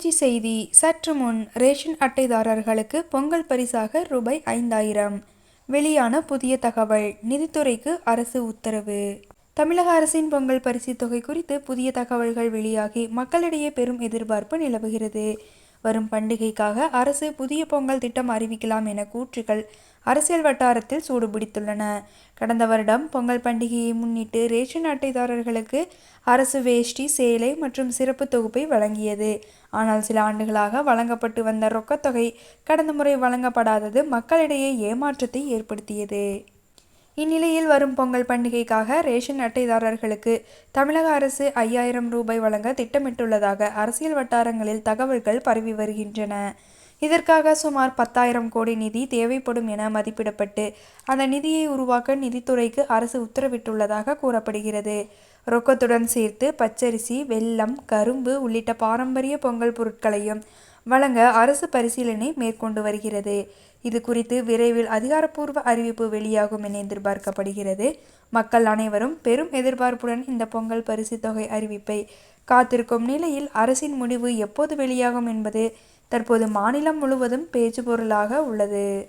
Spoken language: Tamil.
மகிழ்ச்சி செய்தி சற்று முன் ரேஷன் அட்டைதாரர்களுக்கு பொங்கல் பரிசாக ரூபாய் ஐந்தாயிரம். வெளியான புதிய தகவல் நிதித்துறைக்கு அரசு உத்தரவு. தமிழக அரசின் பொங்கல் பரிசு தொகை குறித்து புதிய தகவல்கள் வெளியாகி மக்களிடையே பெரும் எதிர்பார்ப்பு நிலவுகிறது. வரும் பண்டிகைக்காக அரசு புதிய பொங்கல் திட்டம் அறிவிக்கலாம் என கூற்றுகள் அரசியல் வட்டாரத்தில் சூடுபிடித்துள்ளன. கடந்த வருடம் பொங்கல் பண்டிகையை முன்னிட்டு ரேஷன் அட்டைதாரர்களுக்கு அரசு வேஷ்டி சேலை மற்றும் சிறப்பு தொகுப்பை வழங்கியது. ஆனால் சில ஆண்டுகளாக வழங்கப்பட்டு வந்த ரொக்கத்தொகை கடந்த முறை வழங்கப்படாதது மக்களிடையே ஏமாற்றத்தை ஏற்படுத்தியது. இந்நிலையில் வரும் பொங்கல் பண்டிகைக்காக ரேஷன் அட்டைதாரர்களுக்கு தமிழக அரசு ஐயாயிரம் ரூபாய் வழங்க திட்டமிட்டுள்ளதாக அரசியல் வட்டாரங்களில் தகவல்கள் பரவி வருகின்றன. இதற்காக சுமார் பத்தாயிரம் கோடி நிதி தேவைப்படும் என மதிப்பிடப்பட்டு அந்த நிதியை உருவாக்க நிதித்துறைக்கு அரசு உத்தரவிட்டுள்ளதாக கூறப்படுகிறது. ரொக்கத்துடன் சேர்த்து பச்சரிசி வெல்லம் கரும்பு உள்ளிட்ட பாரம்பரிய பொங்கல் பொருட்களையும் வழங்க அரசு பரிசீலனை மேற்கொண்டு வருகிறது. இது குறித்து விரைவில் அதிகாரப்பூர்வ அறிவிப்பு வெளியாகும் என எதிர்பார்க்கப்படுகிறது. மக்கள் அனைவரும் பெரும் எதிர்பார்ப்புடன் இந்த பொங்கல் பரிசு தொகை அறிவிப்பை காத்திருக்கும் நிலையில் அரசின் முடிவு எப்போது வெளியாகும் என்பது தற்போது மாநிலம் முழுவதும் பேச்சு பொருளாக உள்ளது.